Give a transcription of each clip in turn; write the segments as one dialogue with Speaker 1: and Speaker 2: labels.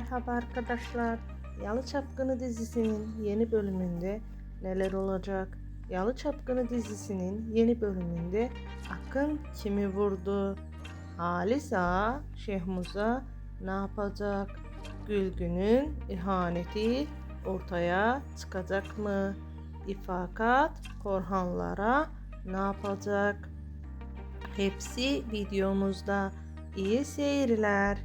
Speaker 1: Merhaba arkadaşlar. Yalı Çapkını dizisinin yeni bölümünde neler olacak? Yalı Çapkını dizisinin yeni bölümünde Akın kimi vurdu? Halis Ağa Şehmuz'a ne yapacak? Gülgün'ün ihaneti ortaya çıkacak mı? İfakat Korhanlara ne yapacak? Hepsi videomuzda. İyi seyirler.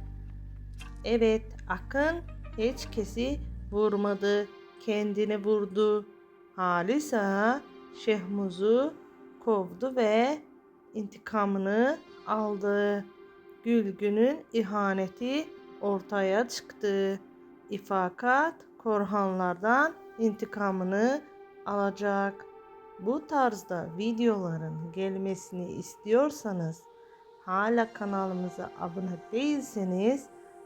Speaker 1: Evet, Akın hiç kesi vurmadı. Kendini vurdu. Halis Ağa Şehmuz'u kovdu ve intikamını aldı. Gülgün'ün ihaneti ortaya çıktı. İfakat Korhanlardan intikamını alacak. Bu tarzda videoların gelmesini istiyorsanız hala kanalımıza abone değilseniz